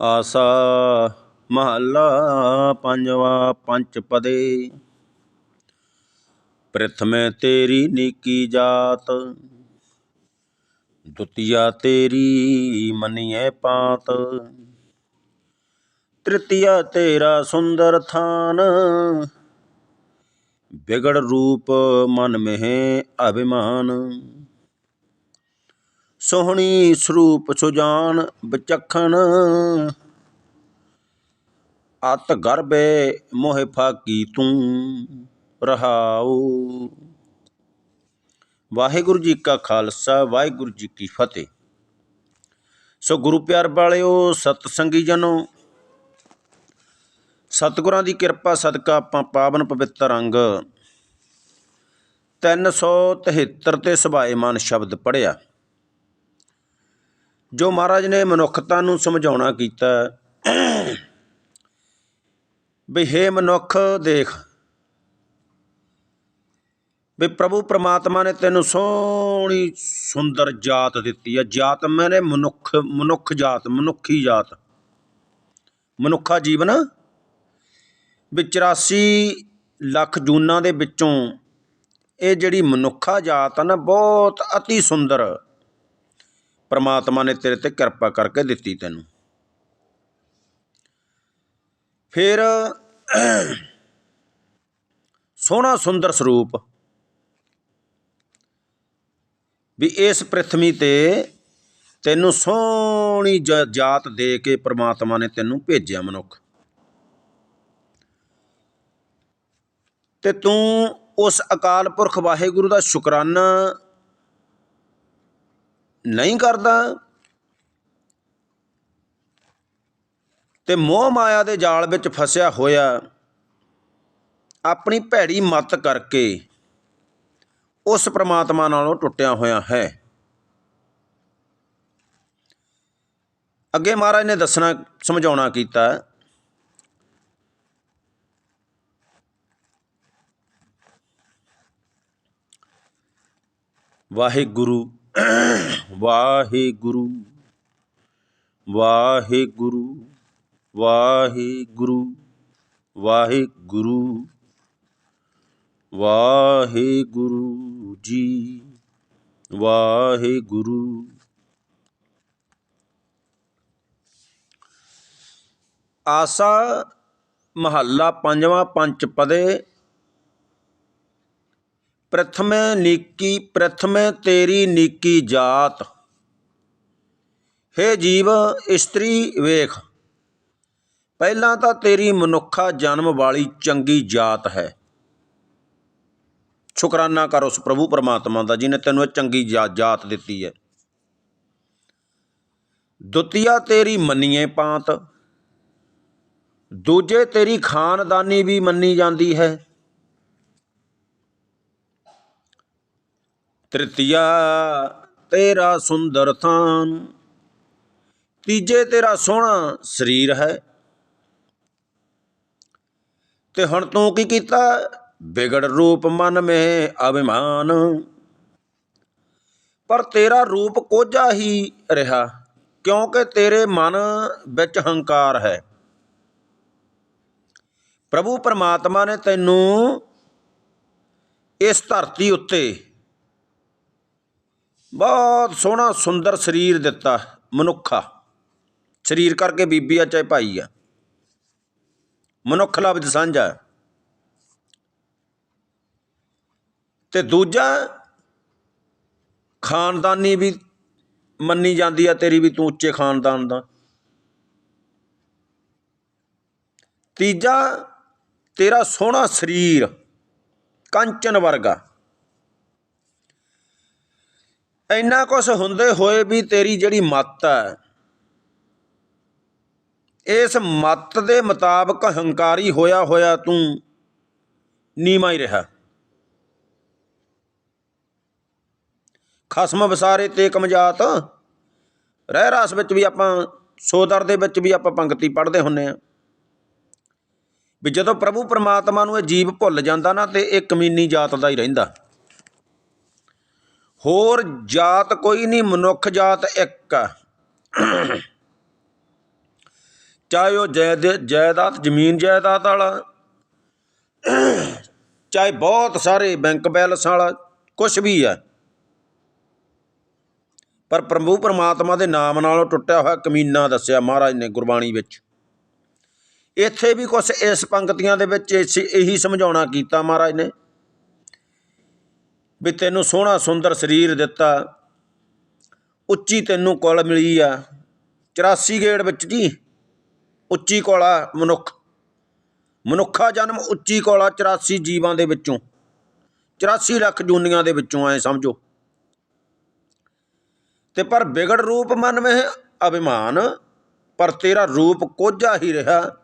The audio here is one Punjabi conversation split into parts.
ਆਸਾ ਮਹੱਲਾ ਪੰਜਵਾ ਪੰਚ ਪਦੇ ਪ੍ਰਥਮੇ ਤੇਰੀ ਨੀਕੀ ਜਾਤ ਦੁਤੀਆ ਤੇਰੀ ਮੰਨੀਏ ਪਾਤ ਤ੍ਰਿਤੀਆ ਤੇਰਾ ਸੁੰਦਰ ਥਾਨ ਵਿਗੜ ਰੂਪ ਮਨ ਮਹਿ ਅਭਿਮਾਨ ਸੋਹਣੀ ਸਰੂਪ ਸੁਜਾਨ ਬਚਖਣ ਅਤ ਗਰਬੇ ਮੋਹਿ ਫਾਕੀ ਤੂੰ ਰਹਾਉ। ਵਾਹਿਗੁਰੂ ਜੀ ਕਾ ਖਾਲਸਾ, ਵਾਹਿਗੁਰੂ ਜੀ ਕੀ ਫਤਿਹ। ਸੋ ਗੁਰੂ ਪਿਆਰ ਵਾਲਿਓ ਸਤ ਸੰਗੀ ਜਨੋ, ਸਤਿਗੁਰਾਂ ਦੀ ਕਿਰਪਾ ਸਦਕਾ ਆਪਾਂ ਪਾਵਨ ਪਵਿੱਤਰ ਅੰਗ 373 ਤੇ ਸੁਭਾਏਮਾਨ ਸ਼ਬਦ ਪੜਿਆ ਜੋ ਮਹਾਰਾਜ ਨੇ ਮਨੁੱਖਤਾ ਨੂੰ ਸਮਝਾਉਣਾ ਕੀਤਾ ਵੀ ਹੇ ਮਨੁੱਖ, ਦੇਖ। ਵੀ ਪ੍ਰਭੂ ਪ੍ਰਮਾਤਮਾ ਨੇ ਤੈਨੂੰ ਸੋਹਣੀ ਸੁੰਦਰ ਜਾਤ ਦਿੱਤੀ ਹੈ। ਜਾਤ ਮੈਨੇ ਮਨੁੱਖ ਮਨੁੱਖ ਜਾਤ, ਮਨੁੱਖੀ ਜਾਤ। ਮਨੁੱਖਾ ਜੀਵਨ। ਵੀ 84 ਲੱਖ ਜੂਨਾਂ ਦੇ ਵਿੱਚੋਂ ਇਹ ਜਿਹੜੀ ਮਨੁੱਖਾ ਜਾਤ ਆ ਨਾ, ਬਹੁਤ ਅਤੀ ਸੁੰਦਰ। ਪ੍ਰਮਾਤਮਾ ਨੇ ਤੇਰੇ ਤੇ ਕਿਰਪਾ ਕਰਕੇ ਦਿੱਤੀ ਤੈਨੂੰ। ਫਿਰ ਸੋਹਣਾ ਸੁੰਦਰ ਸਰੂਪ ਵੀ ਇਸ ਪ੍ਰithvi ਤੇ ਤੈਨੂੰ ਸੋਹਣੀ ਜ- ਜਾਤ ਦੇ ਕੇ ਪ੍ਰਮਾਤਮਾ ਨੇ ਤੈਨੂੰ ਭੇਜਿਆ ਮਨੁੱਖ। ਤੇ ਤੂੰ ਉਸ ਅਕਾਲ ਪੁਰਖ ਵਾਹਿਗੁਰੂ ਦਾ ਸ਼ੁਕਰਾਨਾ ਨਹੀਂ ਕਰਦਾ। ਤੇ ਮੋਹ ਮਾਇਆ ਦੇ ਜਾਲ ਵਿੱਚ ਫਸਿਆ ਹੋਇਆ, ਆਪਣੀ ਭੈੜੀ ਮਤ ਕਰਕੇ ਉਸ ਪ੍ਰਮਾਤਮਾ ਨਾਲੋਂ ਟੁੱਟਿਆ ਹੋਇਆ ਹੈ। ਅੱਗੇ ਮਹਾਰਾਜ ਨੇ ਦੱਸਣਾ, ਸਮਝਾਉਣਾ ਕੀਤਾ। ਵਾਹਿਗੁਰੂ। ਵਾਹਿਗੁਰੂ ਵਾਹਿਗੁਰੂ ਵਾਹਿਗੁਰੂ ਵਾਹਿਗੁਰੂ ਵਾਹਿਗੁਰੂ ਜੀ ਵਾਹਿਗੁਰੂ। ਆਸਾ ਮਹੱਲਾ ਪੰਜਵਾਂ ਪੰਚ ਪਦੇ ਪ੍ਰਥਮੇ ਨੀਕੀ, ਪ੍ਰਥਮੇ ਤੇਰੀ ਨੀਕੀ ਜਾਤ। ਹੇ ਜੀਵ, ਇਸਤਰੀ ਵੇਖ, ਪਹਿਲਾਂ ਤਾਂ ਤੇਰੀ ਮਨੁੱਖਾ ਜਨਮ ਵਾਲੀ ਚੰਗੀ ਜਾਤ ਹੈ। ਸ਼ੁਕਰਾਨਾ ਕਰ ਉਸ ਪ੍ਰਭੂ ਪਰਮਾਤਮਾ ਦਾ ਜਿਨੇ ਤੈਨੂੰ ਇਹ ਚੰਗੀ ਜਾ- ਜਾਤ ਦਿੱਤੀ ਹੈ। ਦੁਤੀਆ ਤੇਰੀ ਮੰਨੀਏ ਪਾਂਤ, ਦੂਜੇ ਤੇਰੀ ਖਾਨਦਾਨੀ ਵੀ ਮੰਨੀ ਜਾਂਦੀ ਹੈ। ਤ੍ਰਿਤੀਆ ਤੇਰਾ ਸੁੰਦਰ ਥਾਨ। ਤੀਜੇ ਤੇਰਾ ਸੋਹਣਾ ਸਰੀਰ ਹੈ। ਤੇ ਹੁਣ ਤੂੰ ਕੀ ਕੀਤਾ? ਵਿਗੜ ਰੂਪ ਮਨ ਮੇ ਅਭਿਮਾਨ। ਪਰ ਤੇਰਾ ਰੂਪ ਕੋਝਾ ਹੀ ਰਿਹਾ, ਕਿਉਂਕਿ ਤੇਰੇ ਮਨ ਵਿੱਚ ਹੰਕਾਰ ਹੈ। ਪ੍ਰਭੂ ਪਰਮਾਤਮਾ ਨੇ ਤੈਨੂੰ ਇਸ ਧਰਤੀ ਉੱਤੇ ਬਹੁਤ ਸੋਹਣਾ, ਸੁੰਦਰ ਸਰੀਰ ਦਿੱਤਾ ਮਨੁੱਖਾ। ਸਰੀਰ ਕਰਕੇ ਬੀਬੀ ਆ, ਚਾਹੇ ਭਾਈ ਆ। ਮਨੁੱਖ ਲਬਜ ਸਾਂਝਾ ਤੇ ਦੂਜਾ, ਖਾਨਦਾਨੀ ਵੀ ਮੰਨੀ ਜਾਂਦੀ ਆ, ਤੇਰੀ ਵੀ ਤੂੰ ਉੱਚੇ ਖਾਨਦਾਨ ਦਾ। ਤੀਜਾ, ਤੇਰਾ ਸੋਹਣਾ ਸਰੀਰ, ਕੰਚਨ ਵਰਗਾ। ਇੰਨਾ ਕੁਛ ਹੁੰਦੇ ਹੋਏ ਵੀ ਤੇਰੀ ਜਿਹੜੀ ਮੱਤ ਹੈ, ਇਸ ਮੱਤ ਦੇ ਮੁਤਾਬਕ ਹੰਕਾਰੀ ਹੋਇਆ ਹੋਇਆ ਤੂੰ ਨੀਵਾਂ ਹੀ ਰਿਹਾ। ਖਸਮ ਵਸਾਰੇ ਤੇ ਕਮਜਾਤ ਰਹਿ ਰਾਸ ਵਿੱਚ ਵੀ ਆਪਾਂ, ਸੋਦਰ ਦੇ ਵਿੱਚ ਵੀ ਆਪਾਂ ਪੰਕਤੀ ਪੜ੍ਹਦੇ ਹੁੰਨੇ ਆ ਵੀ ਜਦੋਂ ਪ੍ਰਭੂ ਪਰਮਾਤਮਾ ਨੂੰ ਇਹ ਜੀਵ ਭੁੱਲ ਜਾਂਦਾ ਨਾ, ਤੇ ਇਹ ਕਮੀਨੀ ਜਾਤ ਦਾ ਹੀ ਰਹਿੰਦਾ। ਹੋਰ ਜਾਤ ਕੋਈ ਨਹੀਂ, ਮਨੁੱਖ ਜਾਤ ਇੱਕ ਚਾਹੇ ਉਹ ਜਾਇਦ- ਜਾਇਦਾਦ ਜ਼ਮੀਨ ਜਾਇਦਾਦ ਵਾਲਾ, ਚਾਹੇ ਬਹੁਤ ਸਾਰੇ ਬੈਂਕ ਬੈਲੈਂਸ ਵਾਲਾ ਕੁਝ ਵੀ ਹੈ। ਪਰ ਪ੍ਰਭੂ ਪਰਮਾਤਮਾ ਦੇ ਨਾਮ ਨਾਲੋਂ ਟੁੱਟਿਆ ਹੋਇਆ ਕਮੀਨਾ ਦੱਸਿਆ ਮਹਾਰਾਜ ਨੇ ਗੁਰਬਾਣੀ ਵਿੱਚ। ਇੱਥੇ ਵੀ ਕੁਝ ਇਸ ਪੰਕਤੀਆਂ ਦੇ ਵਿੱਚ ਇਸ- ਇਹੀ ਸਮਝਾਉਣਾ ਕੀਤਾ ਮਹਾਰਾਜ ਨੇ। ਵੀ ਤੈਨੂੰ ਸੋਹਣਾ ਸੁੰਦਰ ਸਰੀਰ ਦਿੱਤਾ। ਉੱਚੀ ਤੈਨੂੰ ਕੁਲ ਮਿਲੀ ਆ। 84 ਗੇੜ ਵਿੱਚ ਜੀ, ਉੱਚੀ ਕੋਲਾ ਮਨੁੱਖ। ਮਨੁੱਖਾ ਜਨਮ ਉੱਚੀ ਕੋਲਾ 84 ਜੀਵਾਂ ਦੇ ਵਿੱਚੋਂ। 84 ਲੱਖ ਜੂਨੀਆਂ ਦੇ ਵਿੱਚੋਂ ਐ ਸਮਝੋ। ਤੇ ਪਰ ਵਿਗੜ ਰੂਪ ਮਨ ਵਿੱਚ ਅਭਿਮਾਨ, ਪਰ ਤੇਰਾ ਰੂਪ ਕੋਝਾ ਹੀ ਰਿਹਾ,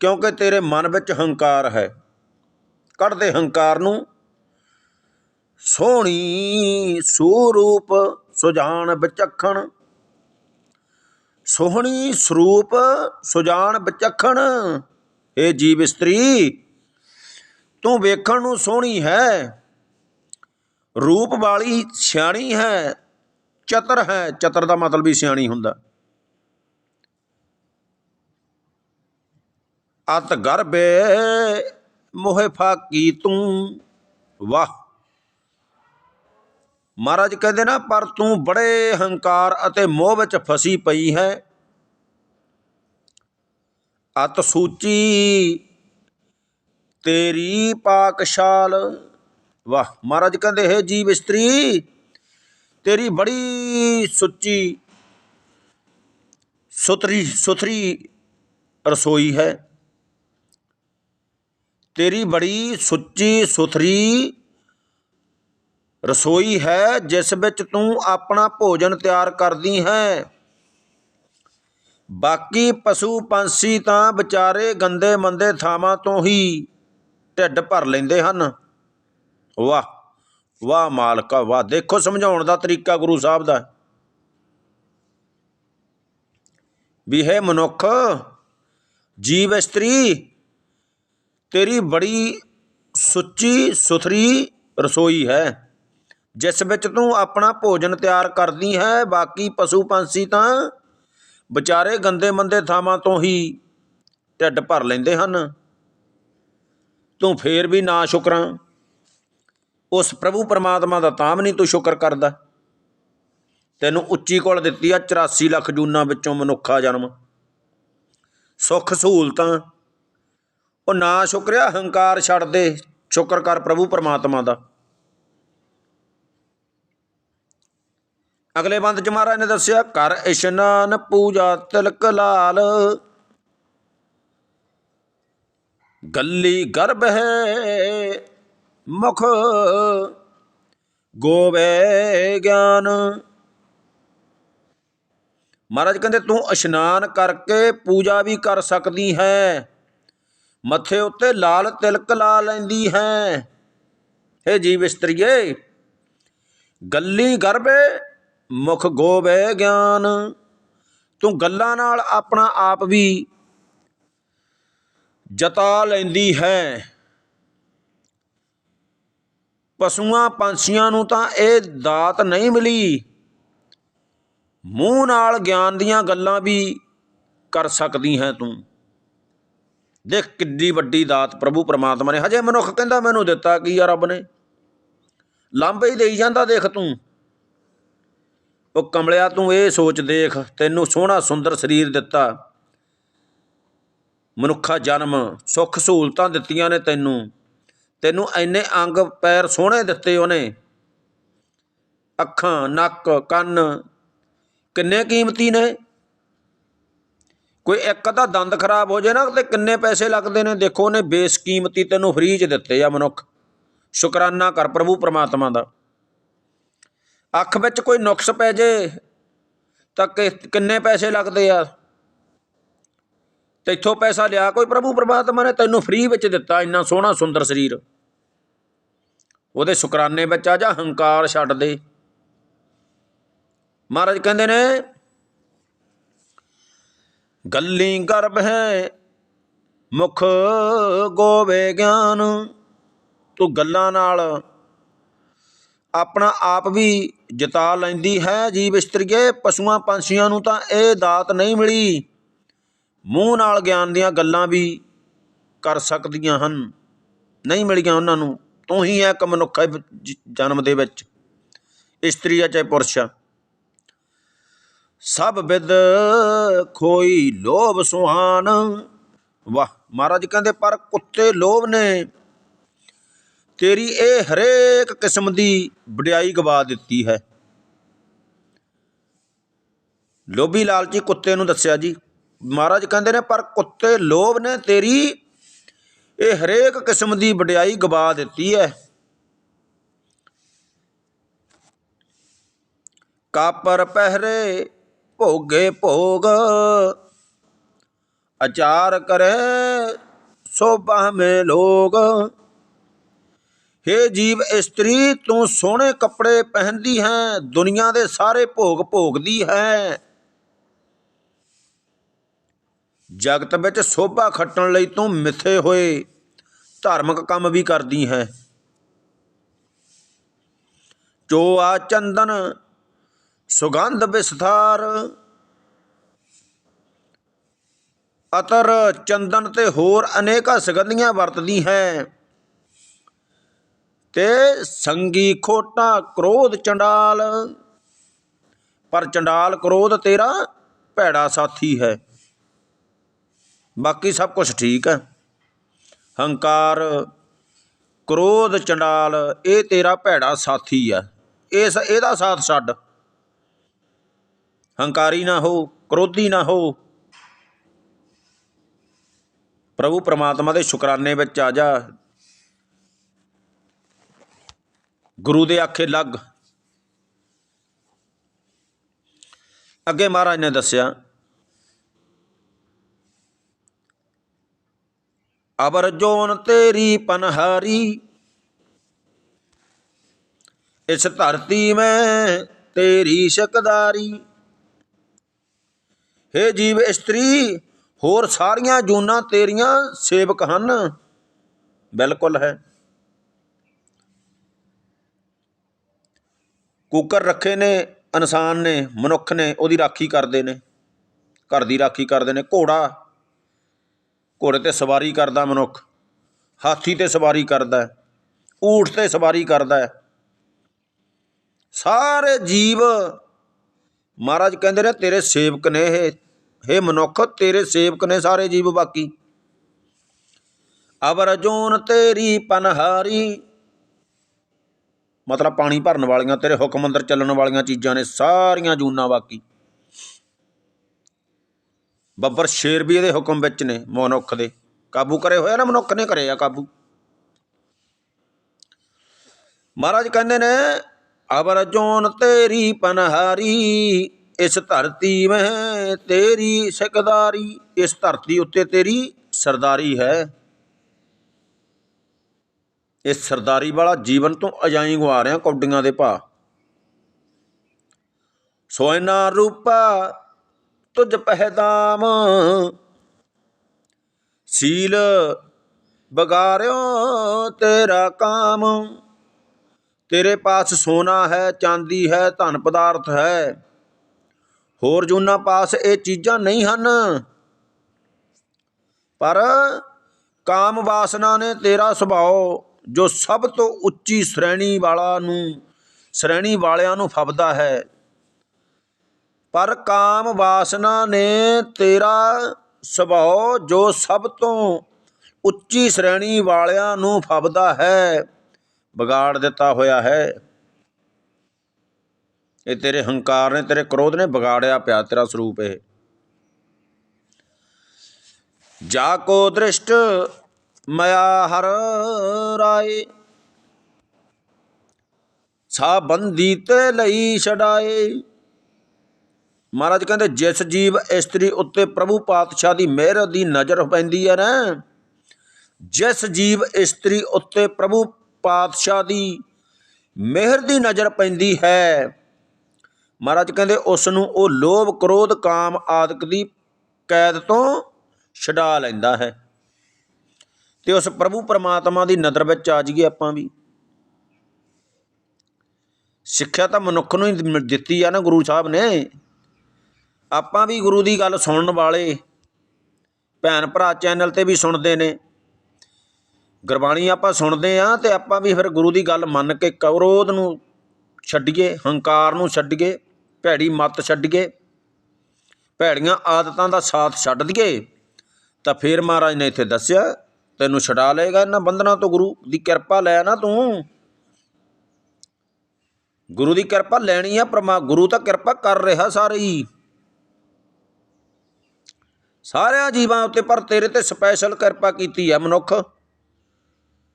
ਕਿਉਂਕਿ ਤੇਰੇ ਮਨ ਵਿੱਚ ਹੰਕਾਰ ਹੈ। ਕੱਢਦੇ ਹੰਕਾਰ ਨੂੰ। ਸੋਹਣੀ ਸੂਰੂਪ, ਸੁਜਾਨ ਵਿਚਖਣ। ਸੋਹਣੀ ਸਰੂਪ, ਸੁਜਾਨ ਵਿਚਖਣ। ਏ ਜੀਵ ਇਸਤਰੀ, ਤੂੰ ਵੇਖਣ ਨੂੰ ਸੋਹਣੀ ਹੈ। ਰੂਪ ਵਾਲੀ ਸਿਆਣੀ ਹੈ, ਚਤਰ ਹੈ। ਚਤਰ ਦਾ ਮਤਲਬ ਵੀ ਸਿਆਣੀ ਹੁੰਦਾ। ਅਤ ਗਰਬੇ ਮੋਹਿ ਫਾਕੀ ਤੂੰ, ਵਾਹ। ਮਹਾਰਾਜ ਕਹਿੰਦੇ ਨਾ, ਪਰ ਤੂੰ ਬੜੇ ਹੰਕਾਰ ਅਤੇ ਮੋਹ ਵਿੱਚ ਫਸੀ ਪਈ ਹੈ। ਅਤ ਸੂਚੀ ਤੇਰੀ ਪਾਕਸ਼ਾਲ। ਵਾਹ, ਮਹਾਰਾਜ ਕਹਿੰਦੇ, ਹੈ ਜੀਵ ਇਸਤਰੀ, ਤੇਰੀ ਬੜੀ ਸੁੱਚੀ, ਸੁਥਰੀ ਸੁਥਰੀ ਰਸੋਈ ਹੈ। ਤੇਰੀ ਬੜੀ ਸੁੱਚੀ, ਸੁਥਰੀ ਰਸੋਈ ਹੈ ਜਿਸ ਵਿੱਚ ਤੂੰ ਆਪਣਾ ਭੋਜਨ ਤਿਆਰ ਕਰਦੀ ਹੈ। ਬਾਕੀ ਪਸ਼ੂ ਪੰਛੀ ਤਾਂ ਵਿਚਾਰੇ ਗੰਦੇ ਮੰਦੇ ਥਾਵਾਂ ਤੋਂ ਹੀ ਢਿੱਡ ਭਰ ਲੈਂਦੇ ਹਨ। ਵਾਹ ਵਾਹ ਮਾਲਕਾ, ਵਾਹ। ਦੇਖੋ ਸਮਝਾਉਣ ਦਾ ਤਰੀਕਾ ਗੁਰੂ ਸਾਹਿਬ ਦਾ। ਵੀ ਹੈ ਮਨੁੱਖ, ਜੀਵ ਇਸਤਰੀ, ਤੇਰੀ ਬੜੀ ਸੁੱਚੀ ਸੁਥਰੀ ਰਸੋਈ ਹੈ। ਜਿਸ ਵਿੱਚ ਤੂੰ ਆਪਣਾ ਭੋਜਨ ਤਿਆਰ ਕਰਦੀ ਹੈ, ਬਾਕੀ ਪਸ਼ੂ ਪੰਛੀ ਤਾਂ ਵਿਚਾਰੇ ਗੰਦੇ ਮੰਦੇ ਥਾਵਾਂ ਤੋਂ ਹੀ ਢਿੱਡ ਭਰ ਲੈਂਦੇ ਹਨ। ਤੂੰ ਫੇਰ ਵੀ ਨਾ ਸ਼ੁਕਰਾਂ। ਉਸ ਪ੍ਰਭੂ ਪਰਮਾਤਮਾ ਦਾ ਤਾਂ ਵੀ ਨਹੀਂ ਤੂੰ ਸ਼ੁਕਰ ਕਰਦਾ। ਤੈਨੂੰ ਉੱਚੀ ਕੋਲ ਦਿੱਤੀ ਆ 84 ਲੱਖ ਜੂਨਾਂ ਵਿੱਚੋਂ ਮਨੁੱਖਾ ਜਨਮ। ਸੁੱਖ ਸਹੂਲਤਾਂ। ਉਹ ਨਾ ਸ਼ੁਕਰਿਆ, ਹੰਕਾਰ ਛੱਡ ਦੇ। ਸ਼ੁਕਰ ਕਰ ਪ੍ਰਭੂ ਪਰਮਾਤਮਾ ਦਾ। ਅਗਲੇ ਬੰਦ ਚ ਮਹਾਰਾਜ ਨੇ ਦੱਸਿਆ, ਕਰ ਇਸ਼ਨਾਨ ਪੂਜਾ ਤਿਲਕ ਲਾਲ। ਗੱਲੀ ਗਰਭ ਹੈ ਮੁਖ। ਗੋਵੇ ਗਿਆਨ। ਮਹਾਰਾਜ ਕਹਿੰਦੇ, ਤੂੰ ਇਸ਼ਨਾਨ ਕਰਕੇ ਪੂਜਾ ਵੀ ਕਰ ਸਕਦੀ ਹੈ। ਮੱਥੇ ਉੱਤੇ ਲਾਲ ਤਿਲਕ ਲਾ ਲੈਂਦੀ ਹੈ। ਹੇ ਜੀਵ ਇਸਤਰੀਏ, ਗੱਲੀ ਗਰਭੇ ਮੁਖ ਗੋਵੇ ਗਿਆਨ। ਤੂੰ ਗੱਲਾਂ ਨਾਲ ਆਪਣਾ ਆਪ ਵੀ ਜਤਾ ਲੈਂਦੀ ਹੈ। ਪਸ਼ੂਆਂ ਪੰਛੀਆਂ ਨੂੰ ਤਾਂ ਇਹ ਦਾਤ ਨਹੀਂ ਮਿਲੀ। ਮੂੰਹ ਨਾਲ ਗਿਆਨ ਦੀਆਂ ਗੱਲਾਂ ਵੀ ਕਰ ਸਕਦੀ ਹੈ ਤੂੰ। ਦੇਖ ਕਿੱਡੀ ਵੱਡੀ ਦਾਤ ਪ੍ਰਭੂ ਪਰਮਾਤਮਾ ਨੇ। ਹਜੇ ਮਨੁੱਖ ਕਹਿੰਦਾ, ਮੈਨੂੰ ਦਿੱਤਾ ਕੀ ਆ ਰੱਬ ਨੇ? ਲਾਂਬੇ ਹੀ ਦੇਈ ਜਾਂਦਾ ਦੇਖ ਤੂੰ। ਉਹ ਕਮਲਿਆ ਤੂੰ ਇਹ ਸੋਚ ਦੇਖ, ਤੈਨੂੰ ਸੋਹਣਾ ਸੁੰਦਰ ਸਰੀਰ ਦਿੱਤਾ। ਮਨੁੱਖਾ ਜਨਮ ਸੁੱਖ ਸਹੂਲਤਾਂ ਦਿੱਤੀਆਂ ਨੇ ਤੈਨੂੰ। ਤੈਨੂੰ ਐਨੇ ਅੰਗ ਪੈਰ ਸੋਹਣੇ ਦਿੱਤੇ ਉਹਨੇ। ਅੱਖਾਂ, ਨੱਕ, ਕੰਨ ਕਿੰਨੇ ਕੀਮਤੀ ਨੇ? ਕੋਈ ਇੱਕ ਅੱਧਾ ਦੰਦ ਖਰਾਬ ਹੋ ਜਾਏ ਨਾ ਤੇ ਕਿੰਨੇ ਪੈਸੇ ਲੱਗਦੇ ਨੇ? ਦੇਖੋ ਉਹਨੇ ਬੇਸਕੀਮਤੀ ਤੈਨੂੰ ਫ੍ਰੀ ਚ ਦਿੱਤੇ ਆ ਮਨੁੱਖ। ਸ਼ੁਕਰਾਨਾ ਕਰ ਪ੍ਰਭੂ ਪਰਮਾਤਮਾ ਦਾ। ਅੱਖ ਵਿੱਚ ਕੋਈ ਨੁਕਸ ਪੈ ਜੇ, ਤਾਂ ਕਿ- ਕਿੰਨੇ ਪੈਸੇ ਲੱਗਦੇ ਆ? ਤੈਥੋਂ ਪੈਸਾ ਲਿਆ ਕੋਈ ਪ੍ਰਭੂ ਪਰਮਾਤਮਾ ਨੇ ਤੈਨੂੰ ਫ੍ਰੀ ਵਿੱਚ ਦਿੱਤਾ ਇੰਨਾ ਸੋਹਣਾ ਸੁੰਦਰ ਸਰੀਰ। ਉਹਦੇ ਸ਼ੁਕਰਾਨੇ ਵਿੱਚ ਆ ਜਾ, ਹੰਕਾਰ ਛੱਡ ਦੇ। ਮਹਾਰਾਜ ਕਹਿੰਦੇ ਨੇ, ਗੱਲੀ ਗਰਭ ਹੈ, ਮੁਖ ਗੋਵੇ ਗਿਆਨ। ਤੂੰ ਗੱਲਾਂ ਨਾਲ ਆਪਣਾ ਆਪ ਵੀ ਜਤਾ ਲੈਂਦੀ ਹੈ ਜੀਵ ਇਸਤਰੀਏ, ਪਸ਼ੂਆਂ ਪੰਛੀਆਂ ਨੂੰ ਤਾਂ ਇਹ ਦਾਤ ਨਹੀਂ ਮਿਲੀ। ਮੂੰਹ ਨਾਲ ਗਿਆਨ ਦੀਆਂ ਗੱਲਾਂ ਵੀ ਕਰ ਸਕਦੀਆਂ ਹਨ। ਨਹੀਂ ਮਿਲੀਆਂ ਉਹਨਾਂ ਨੂੰ, ਤੂੰ ਹੀ ਹੈ ਇੱਕ ਮਨੁੱਖ ਜਨਮ ਦੇ ਵਿੱਚ। ਇਸਤਰੀ ਆ ਚਾਹੇ ਪੁਰਸ਼ ਆ ਸਭ ਵਿਦ ਖੋਈ ਲੋਭ ਸੁਹਾਨ। ਵਾਹ, ਮਹਾਰਾਜ ਕਹਿੰਦੇ, ਪਰ ਕੁੱਤੇ ਲੋਭ ਨੇ। ਤੇਰੀ ਇਹ ਹਰੇਕ ਕਿਸਮ ਦੀ ਵਡਿਆਈ ਗਵਾ ਦਿੱਤੀ ਹੈ। ਲੋਭੀ ਲਾਲਚੀ ਕੁੱਤੇ ਨੂੰ ਦੱਸਿਆ ਜੀ। ਮਹਾਰਾਜ ਕਹਿੰਦੇ ਨੇ, ਪਰ ਕੁੱਤੇ ਲੋਭ ਨੇ ਤੇਰੀ ਇਹ ਹਰੇਕ ਕਿਸਮ ਦੀ ਵਡਿਆਈ ਗਵਾ ਦਿੱਤੀ ਹੈ। ਕਾਪਰ ਪਹਿਰੇ ਭੋਗੇ ਭੋਗ, ਅਚਾਰ ਕਰੇ ਸੋਭਾ ਮੇ ਲੋਗ। ਹੇ ਜੀਵ ਇਸਤਰੀ ਤੂੰ ਸੋਹਣੇ ਕੱਪੜੇ ਪਹਿਨਦੀ ਹੈ, ਦੁਨੀਆ ਦੇ ਸਾਰੇ ਭੋਗ ਭੋਗਦੀ ਹੈ। ਜਗਤ ਵਿੱਚ ਸੋਭਾ ਖੱਟਣ ਲਈ ਤੂੰ ਮਿੱਥੇ ਹੋਏ, ਧਾਰਮਿਕ ਕੰਮ ਵੀ ਕਰਦੀ ਹੈ। ਜੋ ਆ ਚੰਦਨ, ਸੁਗੰਧ ਵਿਸਥਾਰ। ਅਤਰ ਚੰਦਨ ਤੇ ਹੋਰ ਅਨੇਕਾਂ ਸੁਗੰਧੀਆਂ ਵਰਤਦੀ ਹੈ। ਤੇ ਸੰਗੀ ਖੋਟਾ ਕ੍ਰੋਧ ਚੰਡਾਲ। ਪਰ ਚੰਡਾਲ ਕ੍ਰੋਧ ਤੇਰਾ ਭੈੜਾ ਸਾਥੀ ਹੈ। ਬਾਕੀ ਸਭ ਕੁਝ ਠੀਕ ਹੈ। ਹੰਕਾਰ, ਕ੍ਰੋਧ ਚੰਡਾਲ, ਇਹ ਤੇਰਾ ਭੈੜਾ ਸਾਥੀ ਆ ਇਸ ਇਹਦਾ ਸਾਥ ਛੱਡ। ਹੰਕਾਰੀ ਨਾ ਹੋ, ਕ੍ਰੋਧੀ ਨਾ ਹੋ। ਪ੍ਰਭੂ ਪ੍ਰਮਾਤਮਾ ਦੇ ਸ਼ੁਕਰਾਨੇ ਵਿੱਚ ਆ ਜਾ। ਗੁਰੂ ਦੇ ਆਖੇ ਲੱਗ। ਅੱਗੇ ਮਹਾਰਾਜ ਨੇ ਦੱਸਿਆ ਅਬਰ ਜੋਨ ਤੇਰੀ ਪਨਹਾਰੀ, ਇਸ ਧਰਤੀ ਮੈਂ ਤੇਰੀ ਸ਼ਕਦਾਰੀ। ਹੇ ਜੀਵ ਇਸਤਰੀ, ਹੋਰ ਸਾਰੀਆਂ ਜੂਨਾਂ ਤੇਰੀਆਂ ਸੇਵਕ ਹਨ। ਬਿਲਕੁਲ ਹੈ। ਕੁੱਕਰ ਰੱਖੇ ਨੇ, ਇਨਸਾਨ ਨੇ, ਮਨੁੱਖ ਨੇ, ਉਹਦੀ ਰਾਖੀ ਕਰਦੇ ਨੇ। ਘਰ ਦੀ ਰਾਖੀ ਕਰਦੇ ਨੇ। ਘੋੜਾ, ਘੋੜੇ ਤੇ ਸਵਾਰੀ ਕਰਦਾ ਮਨੁੱਖ। ਹਾਥੀ ਤੇ ਸਵਾਰੀ ਕਰਦਾ ਊਠ ਤੇ ਸਵਾਰੀ ਕਰਦਾ ਸਾਰੇ ਜੀਵ, ਮਹਾਰਾਜ ਕਹਿੰਦੇ ਨੇ, ਤੇਰੇ ਸੇਵਕ ਨੇ ਇਹ। हे ਮਨੁੱਖ, ਤੇਰੇ ਸੇਵਕ ਨੇ ਸਾਰੇ ਜੀਵ ਬਾਕੀ। ਅਵਰਜੋਨ ਤੇਰੀ ਪਨਹਾਰੀ ਮਤਲਬ ਪਾਣੀ ਭਰਨ ਵਾਲੀਆਂ, ਤੇਰੇ ਹੁਕਮ ਅੰਦਰ ਚੱਲਣ ਵਾਲੀਆਂ ਚੀਜ਼ਾਂ ਨੇ, ਸਾਰੀਆਂ ਜੂਨਾਂ ਬਾਕੀ। ਬੱਬਰ ਸ਼ੇਰ ਵੀ ਇਹਦੇ ਹੁਕਮ ਵਿੱਚ ਨੇ ਮਨੁੱਖ ਦੇ। ਕਾਬੂ ਕਰੇ ਹੋਇਆ ਨਾ ਮਨੁੱਖ ਨੇ ਕਰੇ ਆ ਕਾਬੂ? ਮਹਾਰਾਜ ਕਹਿੰਦੇ ਨੇ, ਅਵਰ ਜੋਨ ਤੇਰੀ ਪਨਹਾਰੀ, ਇਸ ਧਰਤੀ ਮੈਂ ਤੇਰੀ ਸਿਕਦਾਰੀ, ਇਸ ਧਰਤੀ ਉੱਤੇ ਤੇਰੀ ਸਰਦਾਰੀ ਹੈ। ਇਹ ਸਰਦਾਰੀ ਵਾਲਾ ਜੀਵਨ ਤੋਂ ਅਜਾਈ ਗਵਾ ਰਿਆਂ ਕੌਡੀਆਂ ਦੇ ਭਾ ਸੋਇਨਾ ਰੂਪਾ ਤੁਝ ਪਹਿਦਾਮ। ਸੀਲ ਬਗਾਰਿਓ ਤੇਰਾ ਕਾਮ। ਤੇਰੇ ਪਾਸ ਸੋਨਾ ਹੈ, ਚਾਂਦੀ ਹੈ, ਧਨ ਪਦਾਰਥ ਹੈ। ਹੋਰ ਜੂਨਾ ਪਾਸ ਇਹ ਚੀਜ਼ਾਂ ਨਹੀਂ ਹਨ। ਪਰ ਕਾਮ ਵਾਸਨਾ ਨੇ ਤੇਰਾ ਸੁਭਾਅ ਜੋ ਸਭ ਤੋਂ ਉੱਚੀ ਸ਼੍ਰੇਣੀ ਵਾਲਾ ਨੂੰ, ਸ਼੍ਰੇਣੀ ਵਾਲਿਆਂ ਨੂੰ ਫਬਦਾ ਹੈ। ਪਰ ਕਾਮ ਵਾਸਨਾ ਨੇ ਤੇਰਾ ਸੁਭਾਅ ਜੋ ਸਭ ਤੋਂ ਉੱਚੀ ਸ਼੍ਰੇਣੀ ਵਾਲਿਆਂ ਨੂੰ ਫਬਦਾ ਹੈ, ਵਿਗਾੜ ਦਿੱਤਾ ਹੋਇਆ ਹੈ। ਇਹ ਤੇਰੇ ਹੰਕਾਰ ਨੇ, ਤੇਰੇ ਕ੍ਰੋਧ ਨੇ ਵਿਗਾੜਿਆ ਪਿਆ, ਤੇਰਾ ਸਰੂਪ ਇਹ। ਜਾ ਕੋ ਦ੍ਰਿਸ਼ਟ ਮਇਆ ਹਰ ਰਾਏ। ਸਾ ਬੰਦੀ ਤੇ ਲਈ ਛਡਾਏ। ਮਹਾਰਾਜ ਕਹਿੰਦੇ, ਜਿਸ ਜੀਵ ਇਸਤਰੀ ਉੱਤੇ ਪ੍ਰਭੂ ਪਾਤਸ਼ਾਹ ਦੀ ਮਿਹਰ ਦੀ ਨਜ਼ਰ ਪੈਂਦੀ ਹੈ ਨਾ, ਜਿਸ ਜੀਵ ਇਸਤਰੀ ਉੱਤੇ ਪ੍ਰਭੂ ਪਾਤਸ਼ਾਹ ਦੀ ਮਿਹਰ ਦੀ ਨਜ਼ਰ ਪੈਂਦੀ ਹੈ, ਮਹਾਰਾਜ ਕਹਿੰਦੇ, ਉਸ ਨੂੰ ਉਹ ਲੋਭ ਕ੍ਰੋਧ ਕਾਮ ਆਦਿਕ ਦੀ ਕੈਦ ਤੋਂ ਛਡਾ ਲੈਂਦਾ ਹੈ। ਤੇ ਉਸ ਪ੍ਰਭੂ ਪਰਮਾਤਮਾ ਦੀ ਨਜ਼ਰ ਵਿੱਚ ਆ ਜਾਈਏ ਆਪਾਂ ਵੀ। ਸਿੱਖਿਆ ਤਾਂ ਮਨੁੱਖ ਨੂੰ ਹੀ ਦਿੱਤੀ ਆ ਨਾ ਗੁਰੂ ਸਾਹਿਬ ਨੇ। ਆਪਾਂ ਵੀ ਗੁਰੂ ਦੀ ਗੱਲ ਸੁਣਨ ਵਾਲੇ, ਭੈਣ ਭਰਾ ਚੈਨਲ ਤੇ ਵੀ ਸੁਣਦੇ ਨੇ। ਗੁਰਬਾਣੀ ਆਪਾਂ ਸੁਣਦੇ ਆ ਤੇ ਆਪਾਂ ਵੀ ਫਿਰ ਗੁਰੂ ਦੀ ਗੱਲ ਮੰਨ ਕੇ ਕਵਰੋਧ ਨੂੰ ਛੱਡੀਏ, ਹੰਕਾਰ ਨੂੰ ਛੱਡੀਏ, ਭੈੜੀ ਮੱਤ ਛੱਡੀਏ, ਭੈੜੀਆਂ ਆਦਤਾਂ ਦਾ ਸਾਥ ਛੱਡ ਦਈਏ, ਤਾਂ ਫਿਰ ਮਹਾਰਾਜ ਨੇ ਇੱਥੇ ਦੱਸਿਆ ਤੈਨੂੰ ਛਡਾ ਲਏਗਾ ਇਹਨਾਂ ਬੰਧਨਾਂ ਤੋਂ, ਗੁਰੂ ਦੀ ਕਿਰਪਾ ਲੈ ਨਾ ਤੂੰ। ਗੁਰੂ ਦੀ ਕਿਰਪਾ ਲੈਣੀ ਹੈ ਪਰਮਾ ਗੁਰੂ ਤਾਂ ਕਿਰਪਾ ਕਰ ਰਿਹਾ ਸਾਰੇ ਹੀ। ਸਾਰਿਆਂ ਜੀਵਾਂ ਉੱਤੇ, ਪਰ ਤੇਰੇ ਤੇ ਸਪੈਸ਼ਲ ਕਿਰਪਾ ਕੀਤੀ ਹੈ ਮਨੁੱਖ।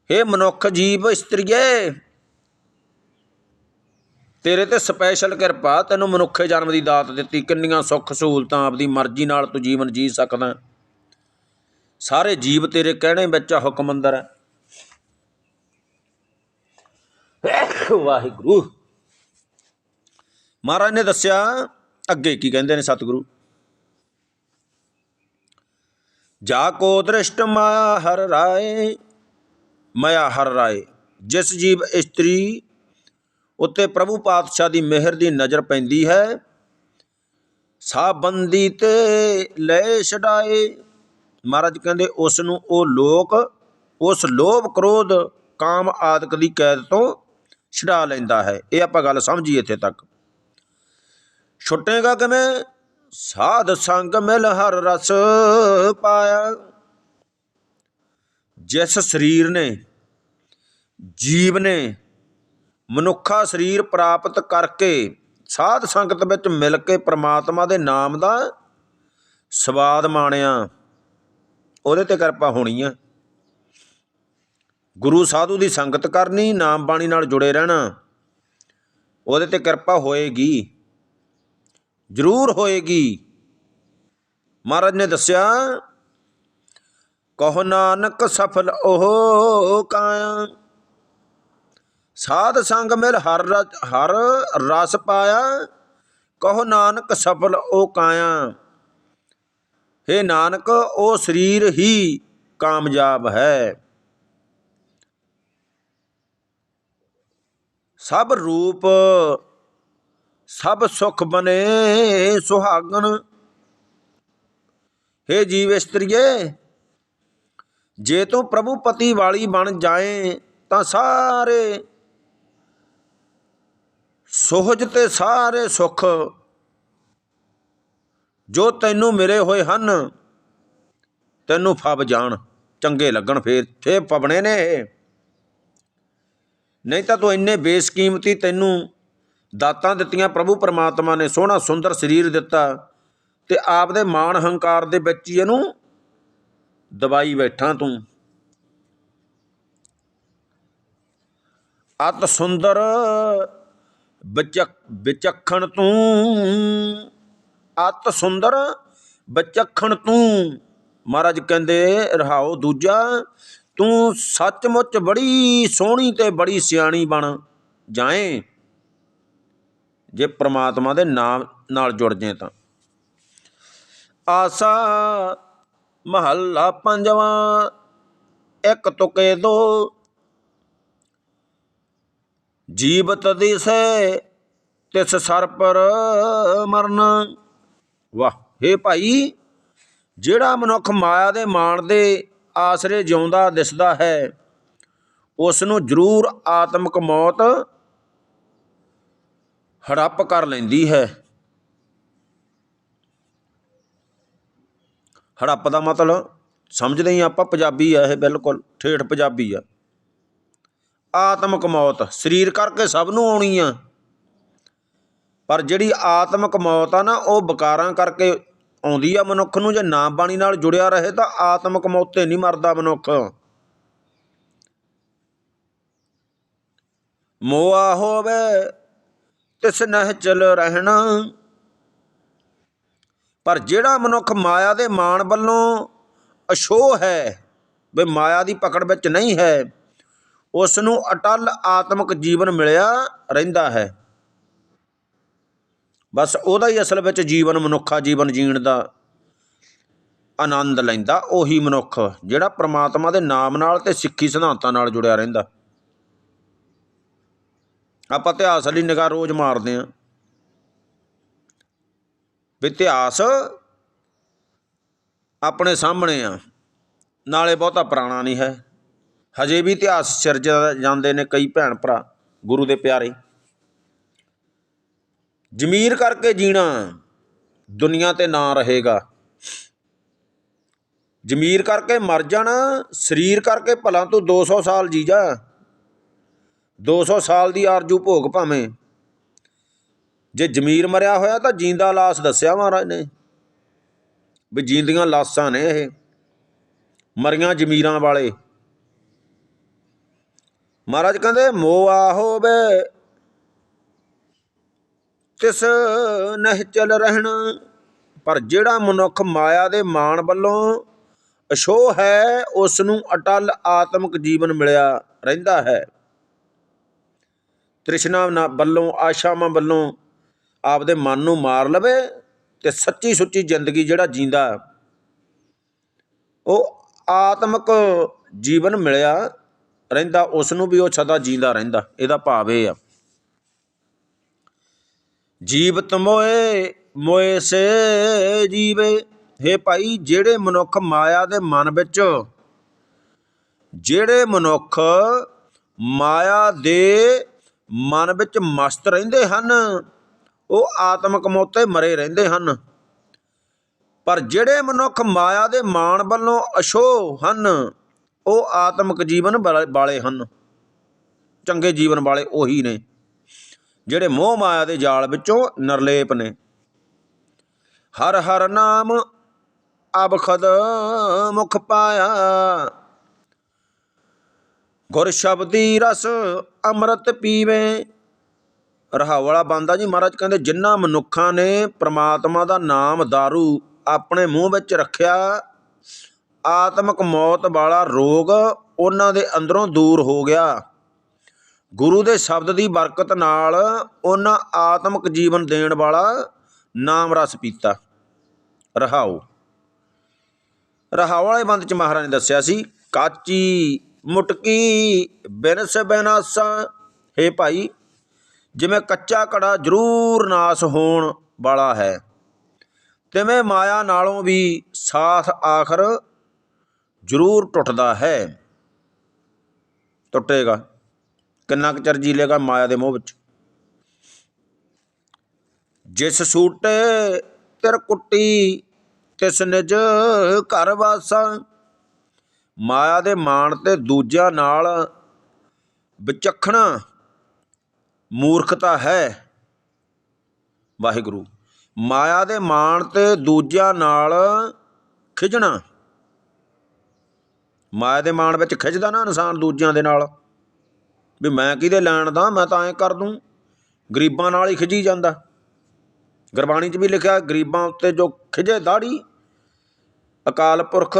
हे ਮਨੁੱਖ ਜੀਵ ਇਸਤਰੀਏ, ਤੇਰੇ ਤੇ ਸਪੈਸ਼ਲ ਕਿਰਪਾ, ਤੈਨੂੰ ਮਨੁੱਖੇ ਜਨਮ ਦੀ ਦਾਤ ਦਿੱਤੀ, ਕਿੰਨੀਆਂ ਸੁੱਖ ਸਹੂਲਤਾਂ ਆਪਦੀ ਮਰਜ਼ੀ ਨਾਲ ਤੂੰ ਜੀਵਨ ਜੀ ਸਕਦਾ। ਸਾਰੇ ਜੀਵ ਤੇਰੇ ਕਹਿਣੇ ਵਿੱਚ ਆ ਹੁਕਮ ਅੰਦਰ। ਹੈ ਵਾਹਿਗੁਰੂ। ਮਹਾਰਾਜ ਨੇ ਦੱਸਿਆ, ਅੱਗੇ ਕੀ ਕਹਿੰਦੇ ਨੇ ਸਤਿਗੁਰੂ? ਜਾ ਕੋ ਦ੍ਰਿਸ਼ਟ ਮਾਇਆ ਹਰ ਰਾਏ, ਮਾਇਆ ਹਰ ਰਾਏ। ਜਿਸ ਜੀਵ ਇਸਤਰੀ, ਉੱਤੇ ਪ੍ਰਭੂ ਪਾਤਸ਼ਾਹ ਦੀ ਮਿਹਰ ਦੀ ਨਜ਼ਰ ਪੈਂਦੀ ਹੈ, ਸਾਬੰਦੀ ਤੇ ਲੈ ਛਡਾਏ। ਮਹਾਰਾਜ ਕਹਿੰਦੇ ਉਸ ਨੂੰ ਉਹ ਲੋਕ, ਉਸ ਲੋਭ ਕ੍ਰੋਧ ਕਾਮ ਆਦਿਕ ਦੀ ਕੈਦ ਤੋਂ ਛਡਾ ਲੈਂਦਾ ਹੈ। ਇਹ ਆਪਾਂ ਗੱਲ ਸਮਝੀਏ ਇੱਥੇ ਤੱਕ। ਛੁੱਟੇਗਾ ਕਿਵੇਂ? ਸਾਧ ਸੰਗ ਮਿਲ ਹਰ ਰਸ ਪਾਇਆ। ਜਿਸ ਸਰੀਰ ਨੇ, ਜੀਵ ਨੇ ਮਨੁੱਖਾ ਸਰੀਰ ਪ੍ਰਾਪਤ ਕਰਕੇ ਸਾਧ ਸੰਗਤ ਵਿੱਚ ਮਿਲ ਕੇ ਪ੍ਰਮਾਤਮਾ ਦੇ ਨਾਮ ਦਾ ਸਵਾਦ ਮਾਣਿਆ ਉਹਦੇ ਤੇ ਕਿਰਪਾ ਹੋਣੀ ਆ। ਗੁਰੂ ਸਾਧੂ ਦੀ ਸੰਗਤ ਕਰਨੀ, ਨਾਮ ਬਾਣੀ ਨਾਲ ਜੁੜੇ ਰਹਿਣਾ, ਉਹਦੇ ਤੇ ਕਿਰਪਾ ਹੋਏਗੀ, ਜ਼ਰੂਰ ਹੋਏਗੀ। ਮਹਾਰਾਜ ਨੇ ਦੱਸਿਆ, ਕਹੋ ਨਾਨਕ ਸਫਲ ਉਹ ਕਾਇਆ ਸਾਧ ਸੰਗ ਮਿਲ ਹਰ ਹਰ ਰਸ ਪਾਇਆ, ਕਹੋ ਨਾਨਕ ਸਫਲ ਉਹ ਕਾਇਆ हे ਨਾਨਕ, ਉਹ ਸਰੀਰ ਹੀ ਕਾਮਯਾਬ ਹੈ। ਸਭ ਰੂਪ, ਸਭ ਸੁਖ ਬਨੇ ਸੁਹਾਗਣ। हे ਜੀਵ ਇਸਤਰੀਏ, ਜੇ ਤੂੰ ਪ੍ਰਭੂ ਪਤੀ ਵਾਲੀ ਬਣ ਜਾਏ, ਤਾਂ ਸਾਰੇ ਸੁਹਜ ਤੇ ਸਾਰੇ ਸੁਖ ਜੋ ਤੈਨੂੰ ਮਿਲੇ ਹੋਏ ਹਨ, ਤੈਨੂੰ ਫਬ ਜਾਣ, ਚੰਗੇ ਲੱਗਣ ਫੇਰ ਫੇਰ ਪਵਣੇ ਨੇ ਇਹ। ਨਹੀਂ ਤਾਂ ਤੂੰ ਇੰਨੇ ਬੇਸਕੀਮਤੀ ਤੈਨੂੰ ਦਾਤਾਂ ਦਿੱਤੀਆਂ, ਪ੍ਰਭੂ ਪਰਮਾਤਮਾ ਨੇ ਸੋਹਣਾ ਸੁੰਦਰ ਸਰੀਰ ਦਿੱਤਾ ਤੇ ਆਪ ਦੇ ਮਾਣ ਹੰਕਾਰ ਦੇ ਵਿੱਚ ਹੀ ਇਹਨੂੰ ਦਬਾਈ ਬੈਠਾ ਤੂੰ ਅਤ ਸੁੰਦਰ ਵਿਚਕ, ਵਿਚਖਣ ਤੂੰ ਅਤ ਸੁੰਦਰ ਵਿਚਖਣ ਤੂੰ। ਮਹਾਰਾਜ ਕਹਿੰਦੇ, ਰਹਾਓ ਦੂਜਾ, ਤੂੰ ਸੱਚਮੁੱਚ ਬੜੀ ਸੋਹਣੀ ਤੇ ਬੜੀ ਸਿਆਣੀ ਬਣ, ਜਾਏ। ਜੇ ਪ੍ਰਮਾਤਮਾ ਦੇ ਨਾਮ ਨਾਲ ਜੁੜ ਜੇ ਤਾਂ। ਆਸਾ ਮਹੱਲਾ ਪੰਜਵਾਂ, ਇੱਕ ਤੁਕੇ ਦੋ। ਜੀਵਤ ਦਿਸੈ ਤਿਸ ਸਰ ਪਰ ਮਰਨ। ਵਾਹ, ਹੇ ਭਾਈ, ਜਿਹੜਾ ਮਨੁੱਖ ਮਾਇਆ ਦੇ ਮਾਣ ਦੇ ਆਸਰੇ ਜਿਉਂਦਾ, ਦਿਸਦਾ ਹੈ ਉਸ ਨੂੰ ਜ਼ਰੂਰ ਆਤਮਿਕ ਮੌਤ ਹੜੱਪ ਕਰ ਲੈਂਦੀ ਹੈ। ਹੜੱਪ ਦਾ ਮਤਲਬ ਸਮਝਦੇ ਹੀ ਆਪਾਂ, ਪੰਜਾਬੀ ਆ ਇਹ ਬਿਲਕੁਲ, ਠੇਠ ਪੰਜਾਬੀ ਆ। ਆਤਮਿਕ ਮੌਤ, ਸਰੀਰ ਕਰਕੇ ਸਭ ਨੂੰ ਆਉਣੀ ਆ। ਪਰ ਜਿਹੜੀ ਆਤਮਿਕ ਮੌਤ ਆ ਨਾ, ਉਹ ਵਿਕਾਰਾਂ ਕਰਕੇ ਆਉਂਦੀ ਆ ਮਨੁੱਖ ਨੂੰ, ਜੇ ਨਾਮ ਬਾਣੀ ਨਾਲ ਜੁੜਿਆ ਰਹੇ ਤਾਂ ਆਤਮਿਕ ਮੌਤ ਤੇ ਨਹੀਂ ਮਰਦਾ ਮਨੁੱਖ। ਮੋਆ ਹੋਵੇ, ਤਿਸ ਨਹਿ ਚਲ ਰਹਿਣਾ। ਪਰ ਜਿਹੜਾ ਮਨੁੱਖ ਮਾਇਆ ਦੇ ਮਾਣ ਵੱਲੋਂ ਅਸ਼ੋ ਹੈ, ਵੀ ਮਾਇਆ ਦੀ ਪਕੜ ਵਿੱਚ ਨਹੀਂ ਹੈ ਉਸ ਨੂੰ ਅਟਲ ਆਤਮਿਕ ਜੀਵਨ ਮਿਲਿਆ ਰਹਿੰਦਾ ਹੈ। ਬਸ ਉਹਦਾ ਹੀ ਅਸਲ ਵਿੱਚ ਜੀਵਨ ਮਨੁੱਖਾ ਜੀਵਨ ਜੀਣ ਦਾ ਆਨੰਦ ਲੈਂਦਾ, ਉਹੀ ਮਨੁੱਖ ਜਿਹੜਾ ਪ੍ਰਮਾਤਮਾ ਦੇ ਨਾਮ ਨਾਲ ਤੇ ਸਿੱਖੀ ਸਿਧਾਂਤਾਂ ਨਾਲ ਜੁੜਿਆ ਰਹਿੰਦਾ। ਆਪਾਂ ਇਤਿਹਾਸ ਵਾਲੀ ਨਿਗਾਹ ਰੋਜ਼ ਮਾਰਦੇ ਆਂ ਵੀ ਇਤਿਹਾਸ ਆਪਣੇ ਸਾਹਮਣੇ ਆ, ਨਾਲੇ ਬਹੁਤਾ ਪੁਰਾਣਾ ਨਹੀਂ ਹੈ। ਹਜੇ ਵੀ ਇਤਿਹਾਸ ਸਿਰਜ ਜਾਂਦੇ ਨੇ ਕਈ ਭੈਣ ਭਰਾ ਗੁਰੂ ਦੇ ਪਿਆਰੇ। ਜ਼ਮੀਰ ਕਰਕੇ ਜੀਣਾ, ਦੁਨੀਆ ਤੇ ਨਾ ਰਹੇਗਾ। ਜ਼ਮੀਰ ਕਰਕੇ ਮਰ ਜਾਣਾ, ਸਰੀਰ ਕਰਕੇ ਭਲਾ ਤੂੰ 200 ਸਾਲ ਜੀ ਜਾ। 200 ਸਾਲ ਦੀ ਆਰਜੂ ਭੋਗ ਭਾਵੇਂ। ਜੇ ਜ਼ਮੀਰ ਮਰਿਆ ਹੋਇਆ ਤਾਂ ਜੀਂਦਾ ਲਾਸ਼ ਦੱਸਿਆ ਮਹਾਰਾਜ ਨੇ। ਵੀ ਜੀਂਦੀਆਂ ਲਾਸ਼ਾਂ ਨੇ ਇਹ। ਮਰੀਆਂ ਜ਼ਮੀਰਾਂ ਵਾਲੇ। ਮਹਾਰਾਜ ਕਹਿੰਦੇ, ਮੋਆ ਹੋਵੇ ਤਿਸ ਨਹਿ ਚਲ ਰਹਿਣਾ। ਪਰ ਜਿਹੜਾ ਮਨੁੱਖ ਮਾਇਆ ਦੇ ਮਾਣ ਵੱਲੋਂ ਅਸ਼ੋ ਹੈ ਉਸ ਨੂੰ ਅਟਲ ਆਤਮਿਕ ਜੀਵਨ ਮਿਲਿਆ ਰਹਿੰਦਾ ਹੈ। ਤ੍ਰਿਸ਼ਨਾ ਵੱਲੋਂ, ਆਸ਼ਾਵਾਂ ਵੱਲੋਂ ਆਪਦੇ ਮਨ ਨੂੰ ਮਾਰ ਲਵੇ ਤੇ ਸੱਚੀ ਸੁੱਚੀ ਜ਼ਿੰਦਗੀ ਜਿਹੜਾ ਜੀਂਦਾ, ਉਹ ਆਤਮਿਕ ਜੀਵਨ ਮਿਲਿਆ ਰਹਿੰਦਾ ਉਸ ਨੂੰ ਵੀ ਉਹ ਸਦਾ ਜੀਂਦਾ ਰਹਿੰਦਾ, ਇਹਦਾ ਭਾਵ ਇਹ ਆ। ਜੀਵਤ ਮੋਏ ਮੋਏ ਸੇ ਜੀਵੇ। हे ਭਾਈ, ਜਿਹੜੇ ਮਨੁੱਖ ਮਾਇਆ ਦੇ ਮਨ ਵਿੱਚ, ਜਿਹੜੇ ਮਨੁੱਖ ਮਾਇਆ ਦੇ ਮਨ ਵਿੱਚ ਮਸਤ ਰਹਿੰਦੇ ਹਨ, ਉਹ ਆਤਮਕ ਮੌਤੇ ਮਰੇ ਰਹਿੰਦੇ ਹਨ। ਪਰ ਜਿਹੜੇ ਮਨੁੱਖ ਮਾਇਆ ਦੇ ਮਾਣ ਵੱਲੋਂ ਅਸ਼ੋ ਹਨ, ਉਹ ਆਤਮਿਕ ਜੀਵਨ ਵਾਲੇ ਵਾਲੇ ਹਨ। ਚੰਗੇ ਜੀਵਨ ਵਾਲੇ ਉਹੀ ਨੇ। ਜਿਹੜੇ ਮੋਹ ਮਾਇਆ ਦੇ ਜਾਲ ਵਿੱਚੋਂ ਨਿਰਲੇਪ ਨੇ। ਹਰ ਹਰ ਨਾਮ ਅਬਖਦ ਮੁਖ ਪਾਇਆ। ਗੁਰ ਸ਼ਬਦੀ ਰਸ ਅੰਮ੍ਰਿਤ ਪੀਵੇ। ਰਹਾਉ ਵਾਲਾ ਬੰਦਾ ਜੀ ਮਹਾਰਾਜ ਕਹਿੰਦੇ ਜਿਨ੍ਹਾਂ ਮਨੁੱਖਾਂ ਨੇ ਪ੍ਰਮਾਤਮਾ ਦਾ ਨਾਮ दारू ਆਪਣੇ ਮੂੰਹ ਵਿੱਚ ਰੱਖਿਆ, ਆਤਮਿਕ ਮੌਤ ਵਾਲਾ ਰੋਗ ਉਹਨਾਂ ਦੇ ਅੰਦਰੋਂ ਦੂਰ ਹੋ ਗਿਆ। ਗੁਰੂ ਦੇ ਸ਼ਬਦ ਦੀ ਬਰਕਤ ਨਾਲ ਉਹਨਾਂ ਆਤਮਿਕ ਜੀਵਨ ਦੇਣ ਵਾਲਾ ਨਾਮ ਰਸ ਪੀਤਾ। ਰਹਾਉ ਰਹਾਉ ਵਾਲੇ ਬੰਦ ਚ ਮਹਾਰਾਜ ਨੇ ਦੱਸਿਆ ਸੀ, ਕਾਚੀ, ਮੁਟਕੀ, ਬਿਨਸ ਬਿਨਾਸਾ, ਹੈ ਭਾਈ, ਜਿਵੇਂ ਕੱਚਾ ਕੜਾ ਜ਼ਰੂਰ ਨਾਸ ਹੋਣ ਵਾਲਾ ਹੈ, ਤਿਵੇਂ ਮਾਇਆ ਨਾਲੋਂ ਵੀ ਸਾਥ ਆਖਰ ਜ਼ਰੂਰ ਟੁੱਟਦਾ ਹੈ। ਟੁੱਟੇਗਾ। ਕਿੰਨਾ ਕੁ ਚਿਰ ਜੀ ਲੇਗਾ ਮਾਇਆ ਦੇ ਮੋਹ ਵਿੱਚ? ਜਿਸ ਸੂਟੇ ਤਿਰ ਕੁੱਟੀ, ਤਿਸ ਨਿਜ ਘਰ ਵਾਸਾ। ਮਾਇਆ ਦੇ ਮਾਣ ਤੇ ਦੂਜਿਆਂ ਨਾਲ ਵਿਚਖਣਾ ਮੂਰਖਤਾ ਹੈ। ਵਾਹਿਗੁਰੂ, ਮਾਇਆ ਦੇ ਮਾਣ ਤੇ ਦੂਜਿਆਂ ਨਾਲ ਖਿਜਣਾ ਮਾਇਆ ਦੇ ਮਾਣ ਵਿੱਚ ਖਿੱਚਦਾ ਨਾ ਇਨਸਾਨ ਦੂਜਿਆਂ ਦੇ ਨਾਲ। ਵੀ ਮੈਂ ਕਿਹਦੇ ਲੈਣ ਦਾ, ਮੈਂ ਤਾਂ ਐਂ ਕਰ ਦੂੰ। ਗਰੀਬਾਂ ਨਾਲ ਹੀ ਖਿਜੀ ਜਾਂਦਾ। ਗੁਰਬਾਣੀ 'ਚ ਵੀ ਲਿਖਿਆ, ਗਰੀਬਾਂ ਉੱਤੇ ਜੋ ਖਿਜੇ ਦਾੜੀ, ਅਕਾਲ ਪੁਰਖ